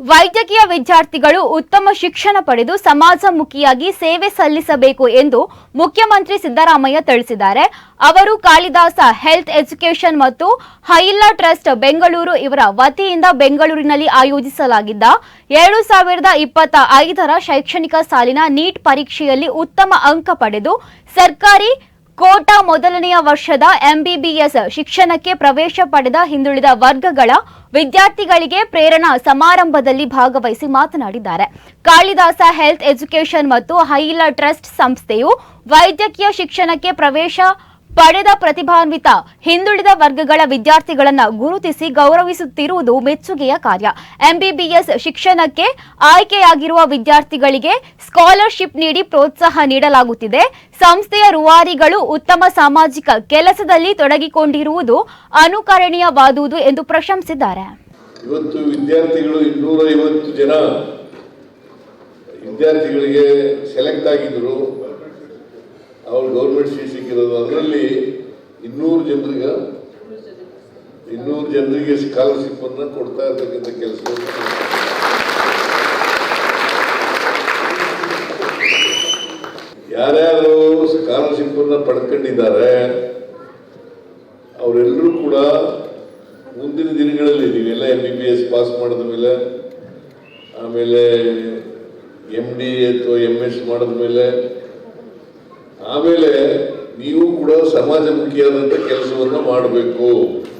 ವೈದ್ಯಕೀಯ ವಿದ್ಯಾರ್ಥಿಗಳು ಉತ್ತಮ ಶಿಕ್ಷಣ ಪಡೆದು ಸಮಾಜಮುಖಿಯಾಗಿ ಸೇವೆ ಸಲ್ಲಿಸಬೇಕು ಎಂದು ಮುಖ್ಯಮಂತ್ರಿ ಸಿದ್ದರಾಮಯ್ಯ ತಿಳಿಸಿದ್ದಾರೆ. ಅವರು ಕಾಳಿದಾಸ ಹೆಲ್ತ್ ಎಜುಕೇಷನ್ ಮತ್ತು ಹೈಲಾ ಟ್ರಸ್ಟ್ ಬೆಂಗಳೂರು ಇವರ ವತಿಯಿಂದ ಬೆಂಗಳೂರಿನಲ್ಲಿ ಆಯೋಜಿಸಲಾಗಿದ್ದ ಎರಡು ಸಾವಿರದ ಇಪ್ಪತ್ತ ಐದರ ಶೈಕ್ಷಣಿಕ ಸಾಲಿನ ನೀಟ್ ಪರೀಕ್ಷೆಯಲ್ಲಿ ಉತ್ತಮ ಅಂಕ ಪಡೆದು ಸರ್ಕಾರಿ ಕೋಟಾ ಮೊದಲನೆಯ ವರ್ಷದ ಎಂಬಿಬಿಎಸ್ ಶಿಕ್ಷಣಕ್ಕೆ ಪ್ರವೇಶ ಪಡೆದ ಹಿಂದುಳಿದ ವರ್ಗಗಳ ವಿದ್ಯಾರ್ಥಿಗಳಿಗೆ ಪ್ರೇರಣಾ ಸಮಾರಂಭದಲ್ಲಿ ಭಾಗವಹಿಸಿ ಮಾತನಾಡಿದ್ದಾರೆ. ಕಾಳಿದಾಸ ಹೆಲ್ತ್ ಎಜುಕೇಷನ್ ಮತ್ತು ಹೈಲ ಟ್ರಸ್ಟ್ ಸಂಸ್ಥೆಯು ವೈದ್ಯಕೀಯ ಶಿಕ್ಷಣಕ್ಕೆ ಪ್ರವೇಶ ಪಡೆದ ಪ್ರತಿಭಾನ್ವಿತ, ಹಿಂದುಳಿದ ವರ್ಗಗಳ ವಿದ್ಯಾರ್ಥಿಗಳನ್ನು ಗುರುತಿಸಿ ಗೌರವಿಸುತ್ತಿರುವುದು ಮೆಚ್ಚುಗೆಯ ಕಾರ್ಯ. ಎಂಬಿಬಿಎಸ್ ಶಿಕ್ಷಣಕ್ಕೆ ಆಯ್ಕೆಯಾಗಿರುವ ವಿದ್ಯಾರ್ಥಿಗಳಿಗೆ ಸ್ಕಾಲರ್ಶಿಪ್ ನೀಡಿ ಪ್ರೋತ್ಸಾಹ ನೀಡಲಾಗುತ್ತಿದೆ. ಸಂಸ್ಥೆಯ ರೂವಾರಿಗಳು ಉತ್ತಮ ಸಾಮಾಜಿಕ ಕೆಲಸದಲ್ಲಿ ತೊಡಗಿಕೊಂಡಿರುವುದು ಅನುಕರಣೀಯವಾದುದು ಎಂದು ಪ್ರಶಂಸಿದ್ದಾರೆ. ಇವತ್ತು ವಿದ್ಯಾರ್ಥಿಗಳು ಇನ್ನೂರ ಐವತ್ತು ಜನ ವಿದ್ಯಾರ್ಥಿಗಳಿಗೆ ಸೆಲೆಕ್ಟ್ ಆಗಿದ್ರು ಅವ್ರು ಗೌರ್ಮೆಂಟ್ ಸೀಟ್ ಸಿಕ್ಕಿರೋದು. ಅದರಲ್ಲಿ ಇನ್ನೂರು ಜನರಿಗೆ ಇನ್ನೂರು ಜನರಿಗೆ ಸ್ಕಾಲರ್ಶಿಪ್ ಅನ್ನ ಕೊಡ್ತಾ ಇರ್ತಕ್ಕಂಥ ಕೆಲಸ ಯಾರ್ಯಾರು ಸ್ಕಾಲರ್ಶಿಪ್ ಅನ್ನ ಪಡ್ಕೊಂಡಿದ್ದಾರೆ, ಅವರೆಲ್ಲರೂ ಕೂಡ ಮುಂದಿನ ದಿನಗಳಲ್ಲಿ ನೀವೆಲ್ಲ M B B S pass ಮಾಡಿದ ಮೇಲೆ, ಆಮೇಲೆ ಎಂ ಡಿ ಅಥವಾ ಎಂ ಎಸ್ ಮಾಡಿದ ಮೇಲೆ ಆಮೇಲೆ ನೀವು ಕೂಡ ಸಮಾಜಮುಖಿಯಾದಂಥ ಕೆಲಸವನ್ನು ಮಾಡಬೇಕು.